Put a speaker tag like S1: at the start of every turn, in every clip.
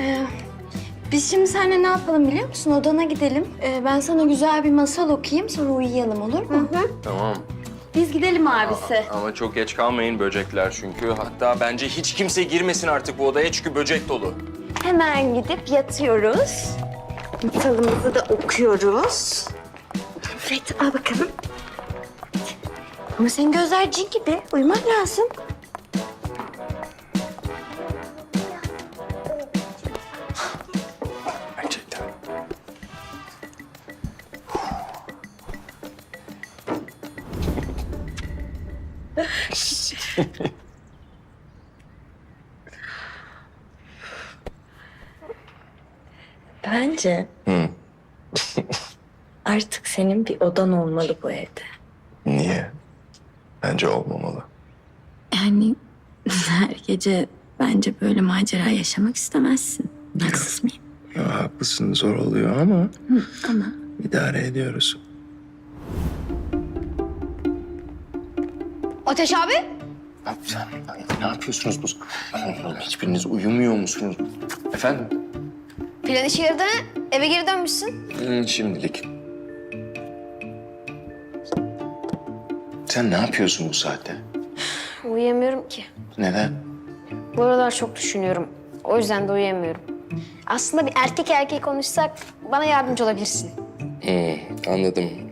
S1: Ee, biz şimdi seninle ne yapalım biliyor musun? Odana gidelim. Ee, ben sana güzel bir masal okuyayım sonra uyuyalım olur mu?
S2: Tamam.
S1: Biz gidelim abisi.
S2: Ama çok geç kalmayın böcekler çünkü. Hatta bence hiç kimse girmesin artık bu odaya çünkü böcek dolu.
S1: Hemen gidip yatıyoruz. Masalımızı da okuyoruz. Evet al bakalım. Ama senin gözler cin gibi. Uyuman lazım.
S3: Bence
S2: Hı.
S3: artık senin bir odan olmalı bu evde.
S2: Niye? Bence olmamalı.
S3: Yani her gece bence böyle macera yaşamak istemezsin. Haksız mıyım?
S2: Ya, haklısın zor oluyor ama
S3: Ama
S2: idare ediyoruz.
S4: Ateş abi?
S2: Ya ne yapıyorsunuz bu? Hiçbiriniz uyumuyor musunuz? Efendim?
S4: Plan işe yaradı? Eve geri dönmüşsün.
S2: Hı, şimdilik. Sen ne yapıyorsun bu saatte?
S4: Uyuyamıyorum ki.
S2: Neden?
S4: Bu aralar çok düşünüyorum. O yüzden de uyuyamıyorum. Aslında bir erkek erkeğe konuşsak bana yardımcı olabilirsin.
S2: Hmm, anladım.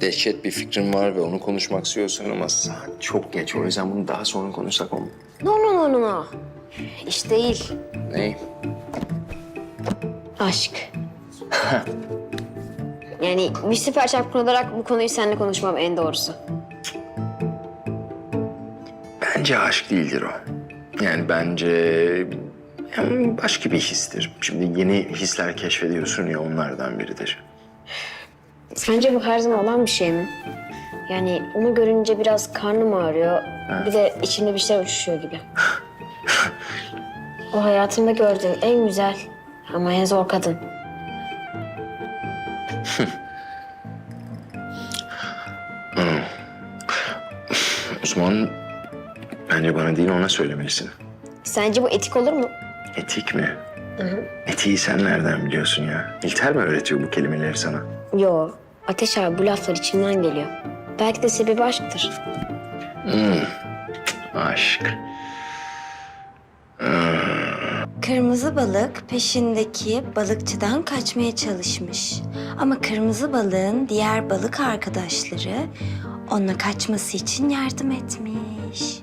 S2: Dehşet bir fikrim var ve onu konuşmak istiyorsun ama saat çok geç. O yüzden bunu daha sonra konuşsak olmaz.
S4: No no no no no. İş değil.
S2: Ne?
S4: Aşk. yani bir süper çapkın olarak bu konuyu seninle konuşmam en doğrusu.
S2: Bence aşk değildir o. Yani bence yani başka bir histir. Şimdi yeni hisler keşfediyorsun ya onlardan biridir.
S4: Sence bu her zaman olan bir şey mi? Yani onu görünce biraz karnım ağrıyor. Bir de içimde bir şey uçuşuyor gibi. o hayatımda gördüğüm en güzel ama en zor kadın.
S2: O zaman bence bana değil ona söylemelisin.
S4: Sence bu etik olur mu?
S2: Etik mi? Etiği sen nereden biliyorsun ya? İlter mi öğretiyor bu kelimeleri sana?
S4: Yo, Ateş abi bu laflar içimden geliyor. Belki de sebebi aşktır.
S2: Aşk.
S1: Kırmızı balık peşindeki balıkçıdan kaçmaya çalışmış. Ama kırmızı balığın diğer balık arkadaşları ona kaçması için yardım etmiş.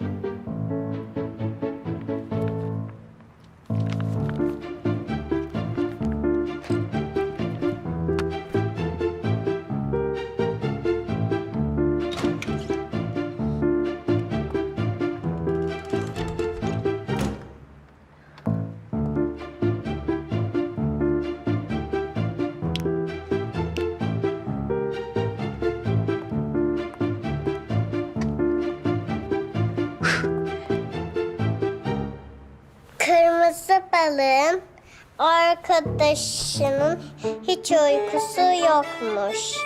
S5: Arkadaşının hiç uykusu yokmuş.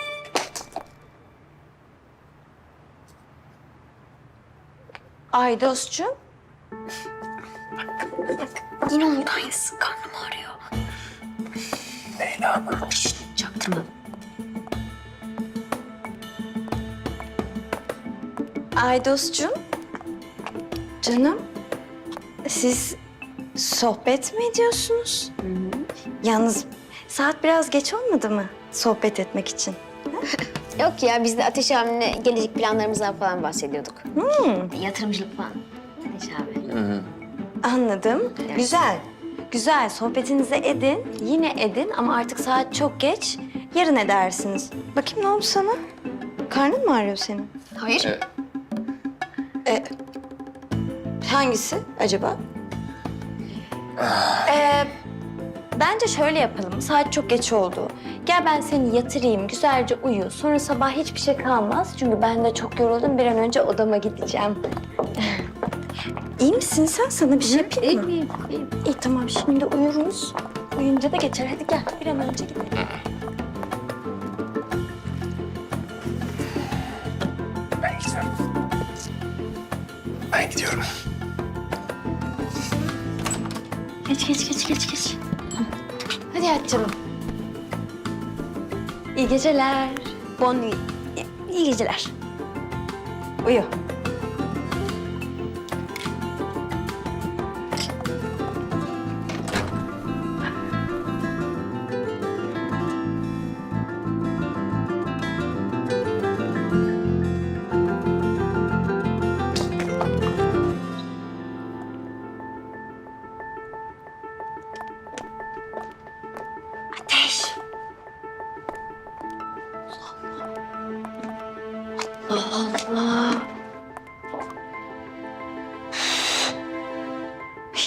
S1: Aydos'cum.
S3: yine oradayız. Karnım ağrıyor.
S2: Leyla.
S3: Çaktırma.
S1: Aydos'cum. Canım. Siz sohbet mi ediyorsunuz? Yalnız saat biraz geç olmadı mı sohbet etmek için?
S4: Yok ya biz de Ateş abimle gelecek planlarımızdan falan bahsediyorduk. Yatırımcılık falan. Ateş abi.
S1: Anladım. Güzel. Güzel. Sohbetinizi edin. Yine edin ama artık saat çok geç. Yarın edersiniz. Bakayım ne oldu sana? Karnın mı ağrıyor senin?
S4: Hayır.
S1: E, hangisi acaba? Ee, bence şöyle yapalım. Saat çok geç oldu. Gel ben seni yatırayım, güzelce uyu. Sonra sabah hiçbir şey kalmaz. Çünkü ben de çok yoruldum. Bir an önce odama gideceğim. İyi misin sen? Sana bir şey yapayım mı?
S4: İyiyim, iyiyim.
S1: İyi tamam şimdi uyuruz. Uyunca da geçer. Hadi gel bir an önce gidelim.
S3: Geç geç geç geç geç.
S1: Hadi yat canım. İyi geceler. Bon. İyi geceler. Uyu.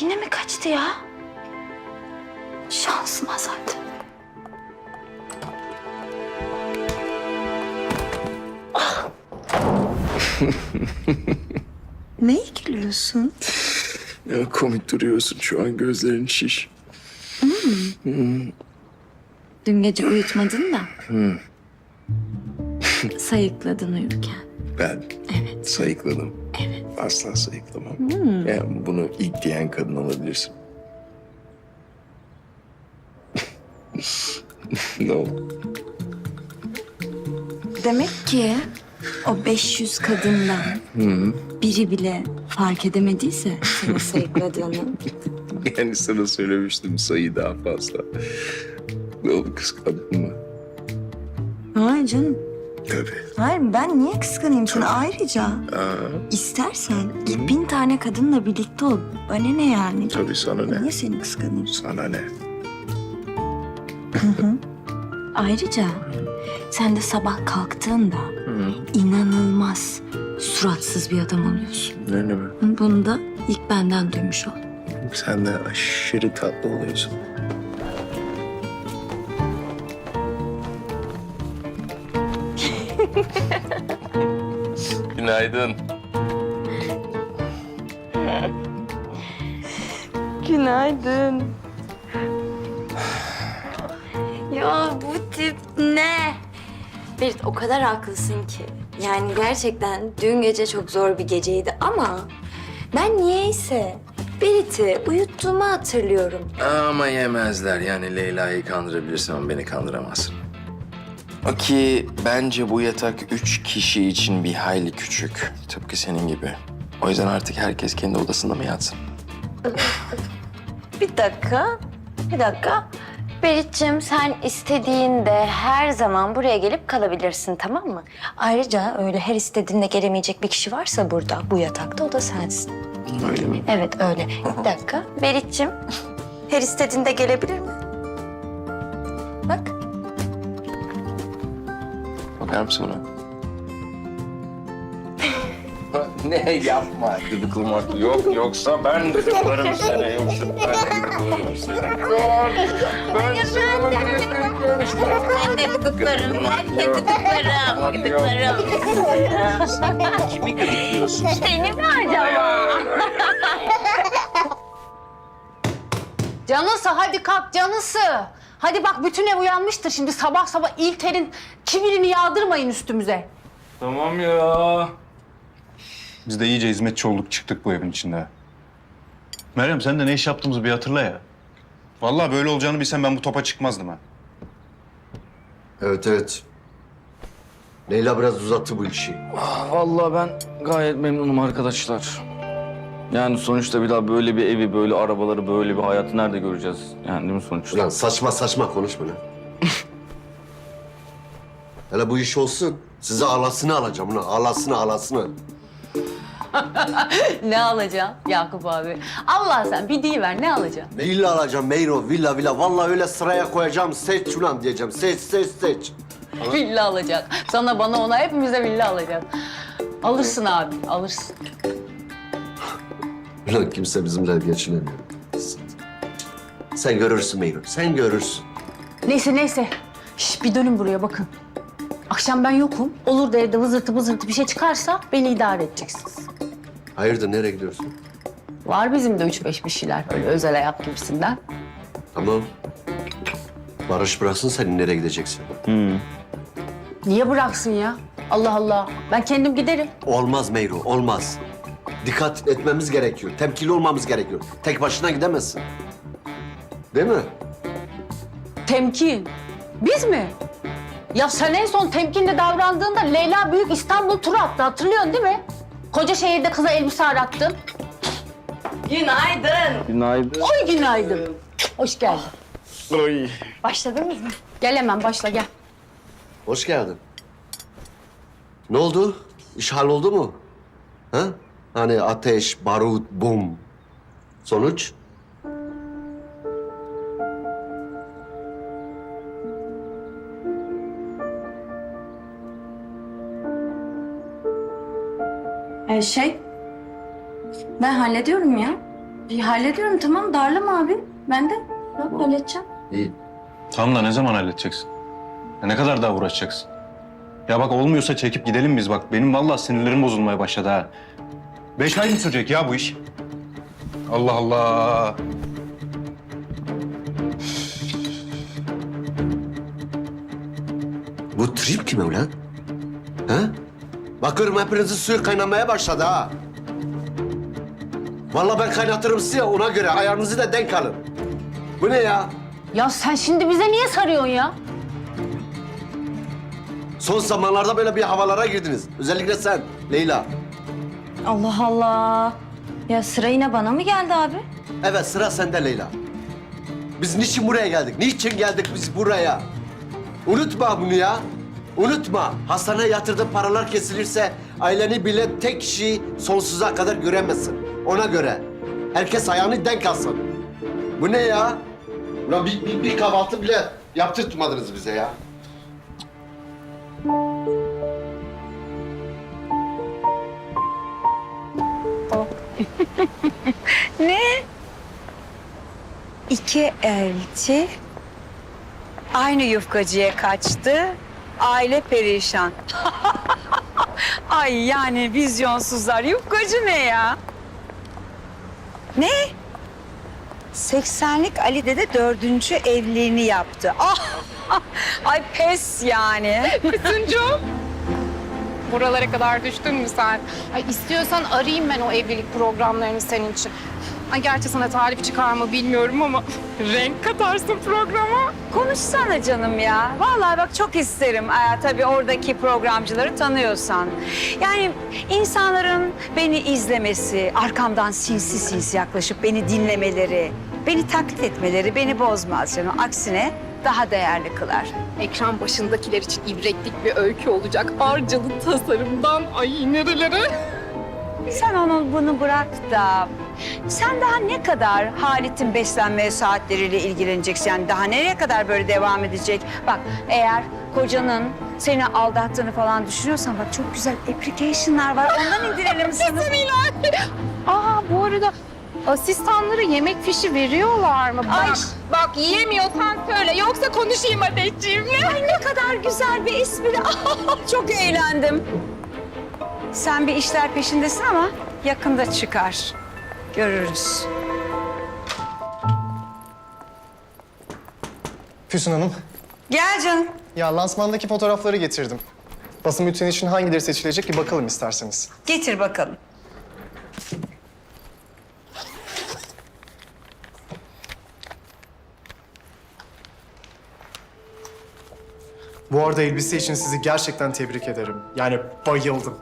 S1: Yine mi kaçtı ya? Şansıma zaten. Ah. Neye gülüyorsun?
S2: Ya komik duruyorsun şu an gözlerin şiş.
S3: Dün gece uyutmadın da. Sayıkladın uyurken.
S2: Ben
S3: Evet.
S2: sayıkladım.
S3: Evet.
S2: Asla sayıklamam. Yani bunu ilk diyen kadın olabilirsin. ne oldu?
S3: Demek ki o 500 kadından biri bile fark edemediyse seni sayıkladığını.
S2: Yani sana söylemiştim sayı daha fazla. Ne oldu kıskandın mı?
S3: Hayır canım.
S2: Tabii.
S3: Hayır ben niye kıskanayım seni ayrıca?
S2: Aa,
S3: İstersen ilk bin tane kadınla birlikte ol. Bana ne yani?
S2: tabii sana ne?
S3: Niye seni kıskanayım?
S2: Sana ne?
S3: Ayrıca sen de sabah kalktığında inanılmaz suratsız bir adam oluyorsun.
S2: Ne ne be?
S3: Bunu da ilk benden duymuş ol.
S2: Sen de aşırı tatlı oluyorsun. Günaydın.
S1: Günaydın. ya bu tip ne? Berit o kadar haklısın ki. Yani gerçekten dün gece çok zor bir geceydi ama ben niyeyse Berit'i uyuttuğumu hatırlıyorum.
S2: Ama yemezler. Yani Leyla'yı kandırabilirsin ama beni kandıramazsın. O ki bence bu yatak üç kişi için bir hayli küçük. Tıpkı senin gibi. O yüzden artık herkes kendi odasında mı yatsın?
S1: Bir dakika, bir dakika. Berit'ciğim sen istediğinde her zaman buraya gelip kalabilirsin tamam mı? Ayrıca öyle her istediğinde gelemeyecek bir kişi varsa burada bu yatakta o da sensin.
S2: Öyle mi?
S1: Evet öyle. Bir dakika. Berit'ciğim her istediğinde gelebilir mi? Bak.
S2: Bakar mısın buna? ne yapma gıdıklım. Yok yoksa ben gıdıklarım seni. Yoksa ben gıdıklarım seni. Ben seni
S1: Ben de gıdıklarım, ben de gıdıklarım, gıdıklarım.
S2: Kimi gıdıklıyorsun?
S1: Seni mi acaba?
S6: Canısı hadi kalk canısı. Hadi bak bütün ev uyanmıştır şimdi sabah sabah İlter'in kibirini yağdırmayın üstümüze.
S7: Tamam ya. Biz de iyice hizmetçi olduk çıktık bu evin içinde. Meryem sen de ne iş yaptığımızı bir hatırla ya. Vallahi böyle olacağını bilsem ben bu topa çıkmazdım ha.
S8: Evet evet. Leyla biraz uzattı bu işi.
S9: Vallahi ben gayet memnunum arkadaşlar. Yani sonuçta bir daha böyle bir evi, böyle arabaları, böyle bir hayatı nerede göreceğiz? Yani değil mi sonuçta?
S8: Ulan saçma saçma konuşma lan. Hele bu iş olsun. Size alasını alacağım ulan. Alasını alasını.
S6: Ne alacağım Yakup abi? Allah sen bir deyiver ne alacaksın?
S8: Ne illa alacağım Meyro, villa villa. Vallahi öyle sıraya koyacağım. Seç ulan diyeceğim. Seç seç seç.
S6: Villa alacak. Sana bana ona hepimize villa alacak. Alırsın abi alırsın.
S8: Ulan kimse bizimle geçinemiyor. Sen görürsün Meyro. Sen görürsün.
S6: Neyse neyse. Şş, bir dönün buraya bakın. Akşam ben yokum. Olur da evde vızırtı vızırtı bir şey çıkarsa beni idare edeceksiniz.
S8: Hayırdır nereye gidiyorsun?
S6: Var bizim de üç beş bir şeyler öyle özel hayat gibisinden.
S8: Tamam. Barış bıraksın seni nereye gideceksin?
S6: Niye bıraksın ya? Allah Allah. Ben kendim giderim.
S8: Olmaz Meyru, olmaz. Dikkat etmemiz gerekiyor. Temkinli olmamız gerekiyor. Tek başına gidemezsin. Değil mi?
S6: Temkin. Biz mi? Ya sen en son temkinli davrandığında Leyla Büyük İstanbul turu attı hatırlıyorsun değil mi? Koca şehirde kıza elbise arattın.
S9: Günaydın.
S6: Oy günaydın. Hoş geldin.
S9: Oy.
S1: Başladınız mı?
S6: Gel hemen başla gel.
S8: Hoş geldin. Ne oldu? İş halloldu mu? Ha? Hani ateş, barut, bum. Sonuç?
S3: Ee, şey, ben hallediyorum ya. Bir hallediyorum tamam darlama abi. Ben de yok halledeceğim.
S8: İyi.
S7: Tamam da ne zaman halledeceksin? Ya ne kadar daha uğraşacaksın? Ya bak olmuyorsa çekip gidelim biz bak. Benim vallahi sinirlerim bozulmaya başladı ha. Beş ay mı sürecek ya bu iş? Allah Allah.
S8: Bu trip kim ulan? Ha? Bakıyorum hepinizin suyu kaynamaya başladı ha. Vallahi ben kaynatırım size ona göre. Ayarınızı da denk alın. Bu ne ya?
S6: Ya sen şimdi bize niye sarıyorsun ya?
S8: Son zamanlarda böyle bir havalara girdiniz. Özellikle sen Leyla.
S3: Allah Allah. Ya sıra yine bana mı geldi abi?
S8: Evet sıra sende Leyla. Biz niçin buraya geldik? Niçin geldik biz buraya? Unutma bunu ya. Unutma. Hastaneye yatırdığın paralar kesilirse aileni bile tek kişi sonsuza kadar göremezsin. Ona göre. Herkes ayağını denk alsın. Bu ne ya? Ulan bir, bir, bir kahvaltı bile yaptırtmadınız bize ya.
S10: İki elçi aynı yufkacıya kaçtı. Aile perişan. Ay yani vizyonsuzlar. Yufkacı ne ya? Ne? 80'lik Ali Dede dördüncü evliliğini yaptı. Ah! Ay pes yani.
S11: Füsuncuğum. Buralara kadar düştün mü sen? Ay istiyorsan arayayım ben o evlilik programlarını senin için. Ay gerçi sana tarif çıkar mı bilmiyorum ama renk katarsın programa.
S10: Konuşsana canım ya. Vallahi bak çok isterim. Ee, tabii oradaki programcıları tanıyorsan. Yani insanların beni izlemesi, arkamdan sinsi sinsi yaklaşıp beni dinlemeleri, beni taklit etmeleri beni bozmaz canım. Aksine daha değerli kılar.
S11: Ekran başındakiler için ibretlik bir öykü olacak. Harcalı tasarımdan ay nerelere.
S10: Sen onu bunu bırak da sen daha ne kadar Halit'in beslenme saatleriyle ilgileneceksin? Yani daha nereye kadar böyle devam edecek? Bak eğer kocanın seni aldattığını falan düşünüyorsan bak çok güzel application'lar var. Ondan indirelim sana.
S11: Aa bu arada asistanları yemek fişi veriyorlar mı? Bak,
S10: Ay.
S11: bak yiyemiyorsan söyle yoksa konuşayım ateşciğimle.
S10: Ay ne kadar güzel bir espri. çok eğlendim. Sen bir işler peşindesin ama yakında çıkar. Görürüz.
S12: Füsun Hanım,
S10: Gel canım.
S12: ya lansmandaki fotoğrafları getirdim. Basın bülteni için hangileri seçilecek bir bakalım isterseniz.
S10: Getir bakalım.
S12: Bu arada elbise için sizi gerçekten tebrik ederim. Yani bayıldım.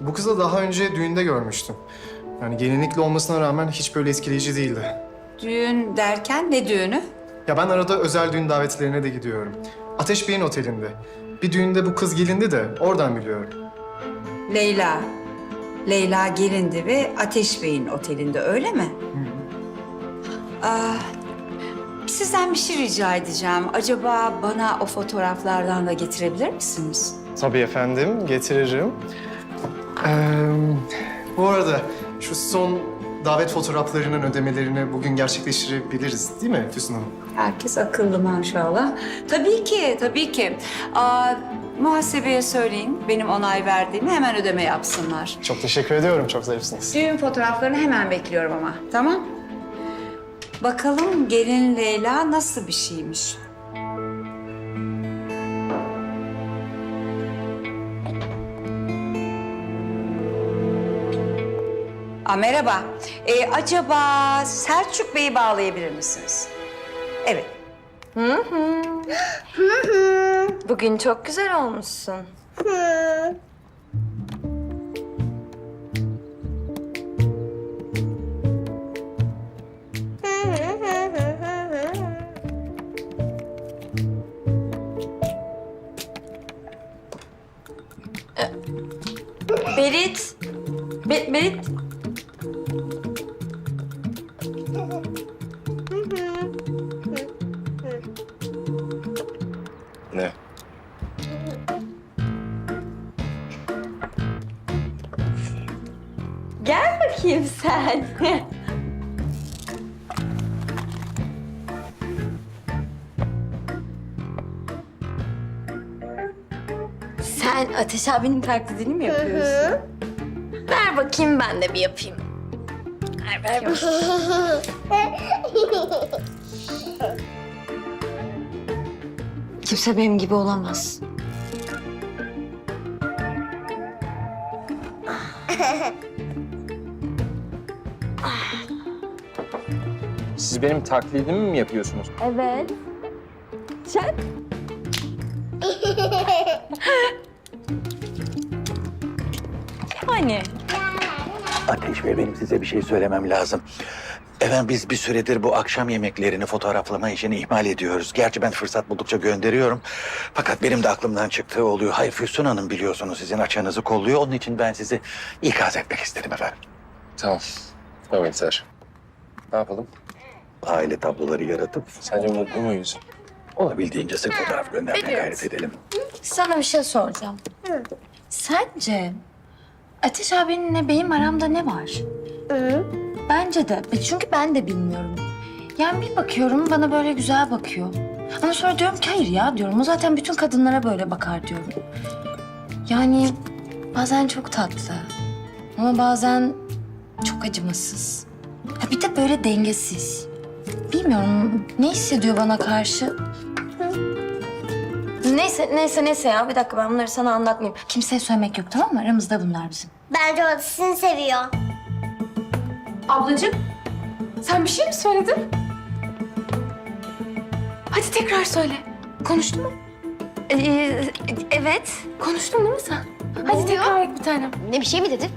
S12: Bu kızı daha önce düğünde görmüştüm. Yani gelinlikli olmasına rağmen hiç böyle etkileyici değildi.
S10: Düğün derken ne düğünü?
S12: Ya ben arada özel düğün davetlerine de gidiyorum. Ateş Bey'in otelinde. Bir düğünde bu kız gelindi de oradan biliyorum.
S10: Leyla. Leyla gelindi ve Ateş Bey'in otelinde öyle mi? Aa, sizden bir şey rica edeceğim. Acaba bana o fotoğraflardan da getirebilir misiniz?
S12: Tabii efendim, getiririm. Ee, bu arada şu son davet fotoğraflarının ödemelerini bugün gerçekleştirebiliriz değil mi Füsun Hanım?
S10: Herkes akıllı maşallah. Tabii ki, tabii ki. Aa, muhasebeye söyleyin benim onay verdiğimi hemen ödeme yapsınlar.
S12: Çok teşekkür ediyorum, çok zarifsiniz.
S10: Düğün fotoğraflarını hemen bekliyorum ama. Tamam? Bakalım gelin Leyla nasıl bir şeymiş? Aa, merhaba. Ee, acaba Selçuk Bey'i bağlayabilir misiniz? Evet.
S1: Hı hı. Bugün çok güzel olmuşsun.
S5: Hı.
S1: Berit. Be- Berit. Sen Ateş abinin taklidini mi yapıyorsun? Ver bakayım ben de bir yapayım. Ver, ver bakayım. Kimse benim gibi olamaz.
S2: Siz benim taklidimi mi yapıyorsunuz?
S1: Evet. Sen? hani?
S13: Ateş Bey benim size bir şey söylemem lazım. Efendim biz bir süredir bu akşam yemeklerini fotoğraflama işini ihmal ediyoruz. Gerçi ben fırsat buldukça gönderiyorum. Fakat benim de aklımdan çıktığı oluyor. Hayır Füsun Hanım biliyorsunuz sizin açığınızı kolluyor. Onun için ben sizi ikaz etmek istedim efendim.
S2: Tamam. Tamam yeter. Ne yapalım?
S13: Aile tabloları yaratıp
S2: Sence mutlu muyuz?
S13: olabildiğince sık fotoğraf göndermeye gayret edelim.
S1: Sana bir şey soracağım. Sence Ateş abinle benim aramda ne var? Bence de. E, Çünkü ben de bilmiyorum. Yani bir bakıyorum bana böyle güzel bakıyor. Ama sonra diyorum ki hayır ya diyorum. O zaten bütün kadınlara böyle bakar diyorum. Yani bazen çok tatlı. Ama bazen çok acımasız. Ha bir de böyle dengesiz. Bilmiyorum ne hissediyor bana karşı. Neyse, neyse, neyse ya. Bir dakika ben bunları sana anlatmayayım. Kimseye söylemek yok tamam mı? Aramızda bunlar bizim.
S5: Bence o da seni seviyor.
S11: Ablacığım sen bir şey mi söyledin? Hadi tekrar söyle. Konuştun mu?
S1: Ee, evet.
S11: Konuştun değil mi sen? Hadi tekrar et bir tanem.
S4: Ne bir şey mi dedin?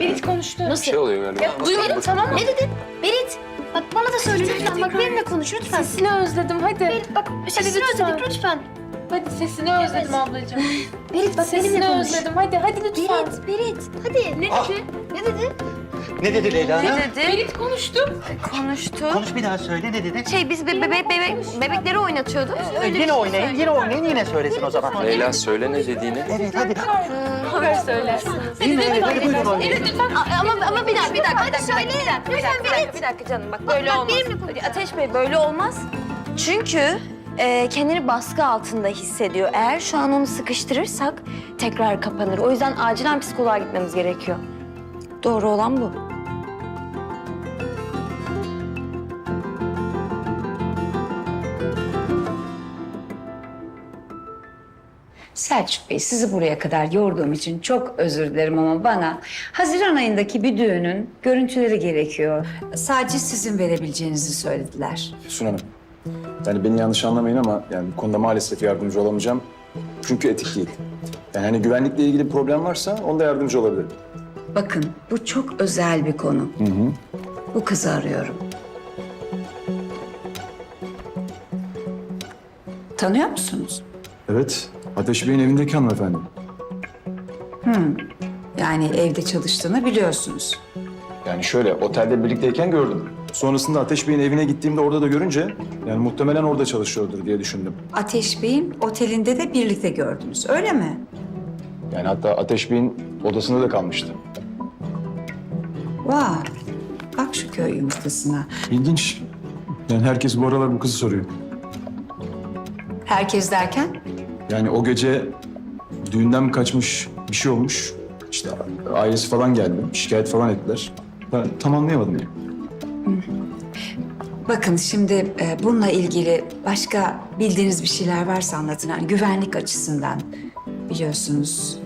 S11: Berit konuştu.
S2: Bir şey oluyor galiba.
S11: Duymadım tamam mı?
S4: Ne dedin? Berit. Bak bana da söyle lütfen. Bak benimle konuş lütfen.
S11: Sesini özledim hadi.
S4: Berit bak sesini
S11: lütfen.
S4: özledik lütfen.
S11: Hadi sesini özledim ablacığım.
S4: Berit bak benimle
S11: Sesini
S4: konuş.
S11: özledim hadi hadi lütfen.
S4: Berit, Berit. Hadi ne dedi? Ne dedi?
S13: Ne dedi Leyla Hanım?
S11: Berit konuştu.
S1: Konuştu.
S13: Konuş bir daha söyle ne dedi?
S1: Şey biz be- bebe bebek bebekleri oynatıyorduk.
S13: E, yine oynayın, yine oynayın, yine söylesin o zaman.
S2: Leyla söyle ne dediğini.
S13: Evet hadi.
S11: Haber söylersin.
S13: Yine evet, hadi buyurun oynayın.
S1: Ama ama bir dakika bir dakika. Hadi söyle. Bir dakika bir dakika, bir dakika, bir dakika canım bak böyle olmaz. Ateş Bey böyle olmaz. Çünkü e, kendini baskı altında hissediyor. Eğer şu an onu sıkıştırırsak tekrar kapanır. O yüzden acilen psikoloğa gitmemiz gerekiyor. Doğru olan bu.
S10: Selçuk Bey sizi buraya kadar yorduğum için çok özür dilerim ama bana Haziran ayındaki bir düğünün görüntüleri gerekiyor. Sadece sizin verebileceğinizi söylediler.
S14: Füsun Hanım. Yani beni yanlış anlamayın ama yani bu konuda maalesef yardımcı olamayacağım. Çünkü etik değil. Yani hani güvenlikle ilgili bir problem varsa onda yardımcı olabilirim.
S10: Bakın bu çok özel bir konu.
S14: Hı hı.
S10: Bu kızı arıyorum. Tanıyor musunuz?
S14: Evet. Ateş Bey'in evindeki hanımefendi.
S10: Yani evde çalıştığını biliyorsunuz.
S14: Yani şöyle otelde birlikteyken gördüm. Sonrasında Ateş Bey'in evine gittiğimde orada da görünce yani muhtemelen orada çalışıyordur diye düşündüm.
S10: Ateş Bey'in otelinde de birlikte gördünüz öyle mi?
S14: Yani hatta Ateş Bey'in odasında da kalmıştı.
S10: Vay bak şu köy yumurtasına.
S14: İlginç. Yani herkes bu aralar bu kızı soruyor.
S10: Herkes derken
S14: Yani o gece düğünden mi kaçmış, bir şey olmuş. İşte ailesi falan geldi, şikayet falan ettiler. Ben tam anlayamadım ya.
S10: Bakın şimdi e, bununla ilgili başka bildiğiniz bir şeyler varsa anlatın. Hani güvenlik açısından biliyorsunuz